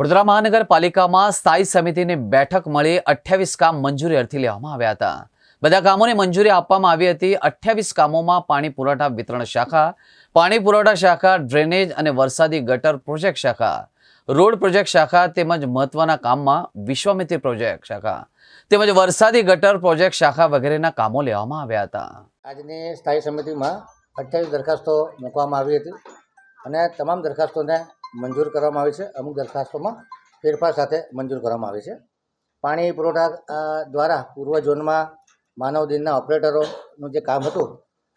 વડોદરા મહાનગરપાલિકામાં સ્થાયી સમિતિની બેઠક મળી અઠ્યાવીસ કામ મંજૂરી અર્થી લેવામાં આવ્યા હતા. બધા કામોને મંજૂરી આપવામાં આવી હતી. અઠ્યાવીસ કામોમાં પાણી પુરવઠા વિતરણ શાખા, પાણી પુરવઠા શાખા, ડ્રેનેજ અને વરસાદી ગટર પ્રોજેક્ટ શાખા, રોડ પ્રોજેક્ટ શાખા તેમજ મહત્વના કામમાં વિશ્વામિત્રી પ્રોજેક્ટ શાખા તેમજ વરસાદી ગટર પ્રોજેક્ટ શાખા વગેરેના કામો લેવામાં આવ્યા હતા. આજની સ્થાયી સમિતિમાં અઠ્યાવીસ દરખાસ્તો મૂકવામાં આવી હતી અને તમામ દરખાસ્તોને મંજૂર કરવામાં આવી છે. અમુક દરખાસ્તોમાં ફેરફાર સાથે મંજૂર કરવામાં આવી છે. પાણી પુરવઠા દ્વારા પૂર્વ ઝોનમાં માનવ દિનના ઓપરેટરોનું જે કામ હતું,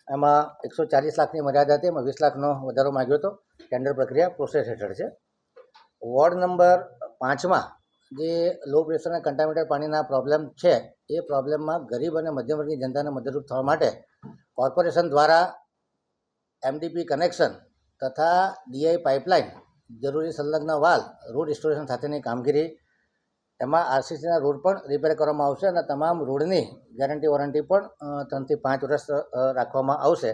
એમાં એકસો ચાલીસ લાખની મર્યાદા હતી. એમાં વીસ લાખનો વધારો માગ્યો હતો. ટેન્ડર પ્રક્રિયા પ્રોસેસ હેઠળ છે. વોર્ડ નંબર પાંચમાં જે લો અને કન્ટામિનેટેડ પાણીના પ્રોબ્લેમ છે, એ પ્રોબ્લેમમાં ગરીબ અને મધ્યમ વર્ગની જનતાને મદદરૂપ થવા માટે કોર્પોરેશન દ્વારા એમડીપી કનેક્શન તથા ડીઆઈ પાઇપલાઇન જરૂરી સંલગ્ન વાલ રોડ રિસ્ટોરેશન સાથેની કામગીરી, એમાં આરસીસીના રોડ પણ રિપેર કરવામાં આવશે અને તમામ રોડની ગેરંટી વોરંટી પણ ત્રણથી પાંચ વર્ષ રાખવામાં આવશે.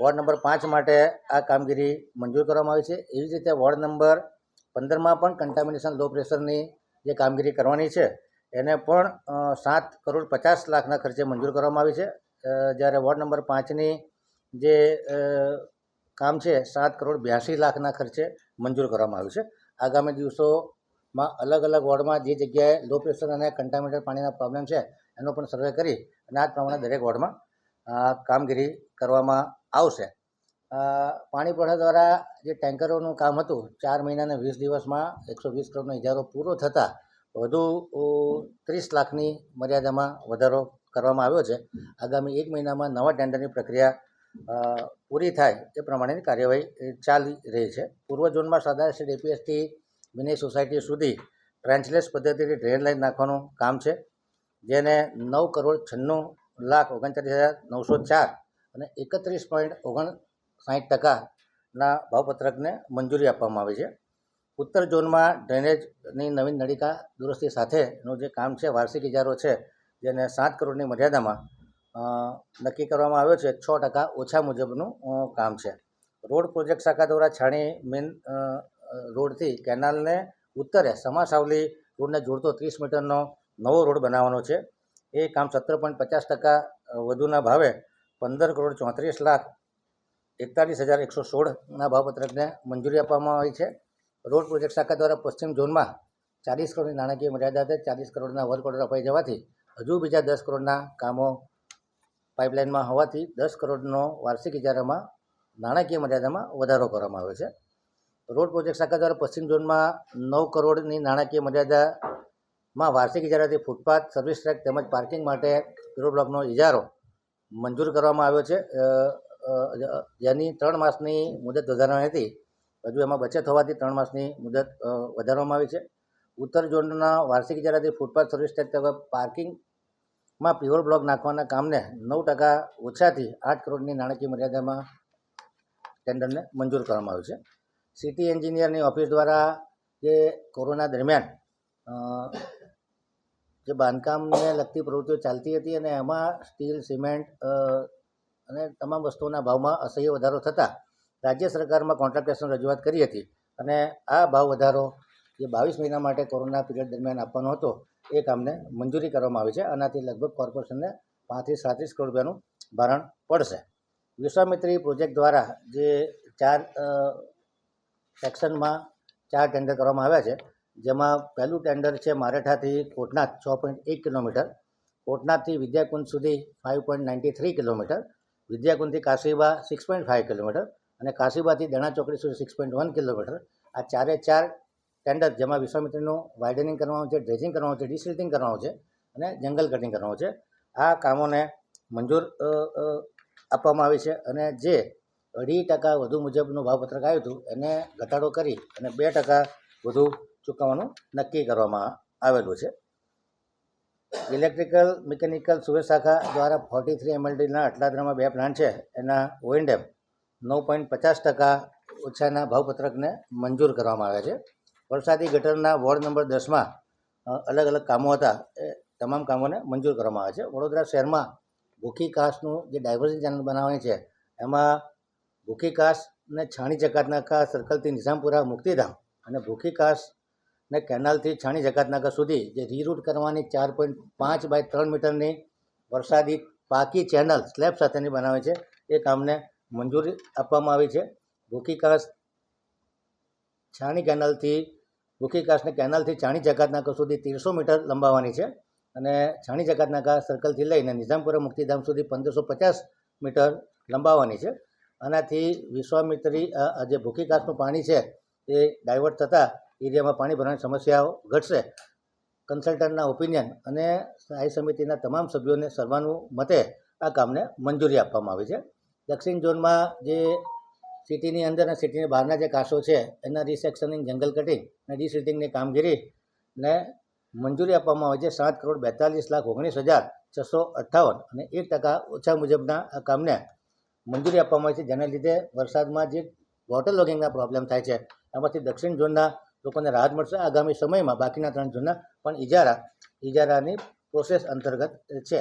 વોર્ડ નંબર પાંચ માટે આ કામગીરી મંજૂર કરવામાં આવી છે. એવી જ રીતે વોર્ડ નંબર પંદરમાં પણ કન્ટામિનેશન લો પ્રેશરની જે કામગીરી કરવાની છે, એને પણ સાત કરોડ પચાસ લાખના ખર્ચે મંજૂર કરવામાં આવી છે. જ્યારે વોર્ડ નંબર પાંચની જે કામ છે, સાત કરોડ બ્યાસી લાખના ખર્ચે મંજૂર કરવામાં આવ્યું છે. આગામી દિવસોમાં અલગ અલગ વોર્ડમાં જે જગ્યાએ લો પ્રેશર અને કન્ટામિનેટેડ પાણીના પ્રોબ્લેમ છે, એનો પણ સર્વે કરી અને આ જ પ્રમાણે દરેક વોર્ડમાં કામગીરી કરવામાં આવશે. પાણી દ્વારા જે ટેન્કરોનું કામ હતું, ચાર મહિનાને વીસ દિવસમાં એકસો વીસ કરોડનો ઇજારો પૂરો થતાં વધુ ત્રીસ લાખની મર્યાદામાં વધારો કરવામાં આવ્યો છે. આગામી એક મહિનામાં નવા ટેન્ડરની પ્રક્રિયા પૂરી થાય એ પ્રમાણેની કાર્યવાહી ચાલી રહી છે. પૂર્વ ઝોનમાં સરદાર સ્ટ્રીટ એપીએસથી મિની સોસાયટી સુધી ટ્રેન્ચલેસ પદ્ધતિથી ડ્રેન લાઇન નાખવાનું કામ છે, જેને નવ કરોડ છન્નું લાખ ઓગણચાલીસ હજાર નવસો ચાર અને એકત્રીસ પોઈન્ટ ઓગણ સાઠ ટકાના ભાવપત્રકને મંજૂરી આપવામાં આવી છે. ઉત્તર ઝોનમાં ડ્રેનેજની નવીન નળિકા દુરસ્તી સાથેનું જે કામ છે, વાર્ષિક ઇજારો છે, જેને સાત કરોડની મર્યાદામાં નક્કી કરવામાં આવ્યો છે છ ટકા ઓછા મુજબનું કામ છે. રોડ પ્રોજેક્ટ શાખા દ્વારા છાણી મેન રોડથી કેનાલને ઉત્તરે સમાસાવલી રોડને જોડતો ત્રીસ મીટરનો નવો રોડ બનાવવાનો છે. એ કામ સત્તર પોઈન્ટ પચાસ ટકા વધુના ભાવે પંદર કરોડ ચોત્રીસ લાખ એકતાલીસ હજાર એકસો સોળના ભાવપત્રકને મંજૂરી આપવામાં આવી છે. રોડ પ્રોજેક્ટ શાખા દ્વારા પશ્ચિમ ઝોનમાં ચાલીસ કરોડની નાણાકીય મર્યાદા ચાલીસ કરોડના વર્ક ઓર્ડર અપાઈ જવાથી હજુ બીજા દસ કરોડના કામો પાઇપલાઇનમાં હોવાથી દસ કરોડનો વાર્ષિક ઇજારામાં નાણાકીય મર્યાદામાં વધારો કરવામાં આવ્યો છે. રોડ પ્રોજેક્ટ શાખા દ્વારા પશ્ચિમ ઝોનમાં નવ કરોડની નાણાકીય મર્યાદામાં વાર્ષિક ઇજારાથી ફૂટપાથ, સર્વિસ ટ્રેક તેમજ પાર્કિંગ માટે પીરો બ્લોકનો ઇજારો મંજૂર કરવામાં આવ્યો છે. જેની ત્રણ માસની મુદત વધારવાની હતી. હજુ એમાં બચત હોવાથી ત્રણ માસની મુદત વધારવામાં આવી છે. ઉત્તર ઝોનના વાર્ષિક ઇજારાથી ફૂટપાથ, સર્વિસ ટ્રેક તેમજ પાર્કિંગમાં પ્યોર બ્લોક નાખવાના કામને નવ ટકા ઓછાથી આઠ કરોડની નાણાકીય મર્યાદામાં ટેન્ડરને મંજૂર કરવામાં આવ્યું છે. સિટી એન્જિનિયરની ઓફિસ દ્વારા જે કોરોના દરમિયાન જે બાંધકામને લગતી પ્રવૃત્તિઓ ચાલતી હતી અને એમાં સ્ટીલ, સિમેન્ટ અને તમામ વસ્તુઓના ભાવમાં અસહ્ય વધારો થતાં રાજ્ય સરકારમાં કોન્ટ્રાક્ટર્સની રજૂઆત કરી હતી. અને આ ભાવ વધારો જે બાવીસ મહિના માટે કોરોના પીરિયડ દરમિયાન આપવાનો હતો એ કામને મંજૂરી કરવામાં આવી છે. આનાથી લગભગ કોર્પોરેશનને પાંત્રીસ સાડત્રીસ કરોડ રૂપિયાનું ભારણ પડશે. વિશ્વામિત્રી પ્રોજેક્ટ દ્વારા જે ચાર સેક્શનમાં ચાર ટેન્ડર કરવામાં આવ્યા છે, જેમાં પહેલું ટેન્ડર છે મારેઠાથી કોટનાથ છ પોઈન્ટ એક કિલોમીટર. કોટનાથથી વિદ્યાકુંજ સુધી five point ninety three kilometre. વિદ્યાકુંજથી Kashiba six point five kilometre અને કાશીબાથી દણા ચોકડી સુધી સિક્સ પોઈન્ટ વન કિલોમીટર. આ ચારે ચાર ટેન્ડર જેમાં વિશ્વામિત્રીનું વાઇડનિંગ કરવાનું છે ડ્રેજિંગ કરવાનું છે ડિસિલ્ટિંગ કરવાનું છે અને જંગલ કટિંગ કરવાનું છે. આ કામોને મંજૂર આપવામાં આવી છે અને જે અઢી ટકા વધુ મુજબનું ભાવપત્રક આવ્યું હતું, એને ઘટાડો કરી અને બે ટકા વધુ ચૂકવવાનું નક્કી કરવામાં આવેલું છે. ઇલેક્ટ્રિકલ મિકેનિકલ સુરત શાખા દ્વારા ફોર્ટી થ્રી એમએલડીના અટલાદરામાં બે પ્લાન્ટ છે, એના ઓએનડેમ નવ પોઈન્ટ પચાસ ટકા ઓછાના ભાવપત્રકને મંજૂર કરવામાં આવ્યા છે. વરસાદી ગટરના વોર્ડ નંબર દસમાં અલગ અલગ કામો હતા. એ તમામ કામોને મંજૂર કરવામાં આવ્યા છે. વડોદરા શહેરમાં ભૂખી કાસનું જે ડાયવર્ઝન ચેનલ બનાવવાની છે, એમાં ભૂખી કાસને છાણી જકાતનાકા સર્કલથી નિઝામપુરા મુક્તિધામ અને ભૂખી કાસ ને કેનાલથી છાણી જકાતનાકા સુધી જે રીરૂટ કરવાની ચાર પોઈન્ટ પાંચ બાય ત્રણ મીટરની વરસાદી પાકી ચેનલ સ્લેબ સાથેની બનાવે છે, એ કામને મંજૂરી આપવામાં આવી છે. ભૂખીકાસ છાણી કેનાલથી ભૂખીકાસને કેનાલથી છાણી જકાતનાકા સુધી ત્રીસો મીટર લંબાવવાની છે અને છાણી જકાતનાકા સર્કલથી લઈને નિઝામપુરા મુક્તિધામ સુધી પંદરસો પચાસ મીટર લંબાવવાની છે. આનાથી વિશ્વામિત્રી જે ભૂખી જે પાણી છે એ ડાયવર્ટ થતાં એરિયામાં પાણી ભરવાની સમસ્યાઓ ઘટશે. કન્સલ્ટન્ટના ઓપિનિયન અને સ્થાયી સમિતિના તમામ સભ્યોને સર્વાનુમતે આ કામને મંજૂરી આપવામાં આવી છે. દક્ષિણ ઝોનમાં જે સિટીની અંદર અને સિટીની બહારના જે કાસો છે, એના રિસેક્શનિંગ જંગલ કટિંગ અને રિસીટિંગની કામગીરીને મંજૂરી આપવામાં આવે છે. સાત કરોડ બેતાલીસ લાખ ઓગણીસ હજાર છસો અઠ્ઠાવન અને એક ટકા ઓછા મુજબના આ કામને મંજૂરી આપવામાં આવે છે, જેના લીધે વરસાદમાં જે વોટર લોગિંગના પ્રોબ્લેમ થાય છે એમાંથી દક્ષિણ ઝોનના લોકોને રાહત મળશે. આગામી સમયમાં બાકીના ત્રણ ઝોનના પણ ઇજારા ઇજારાની પ્રોસેસ અંતર્ગત છે.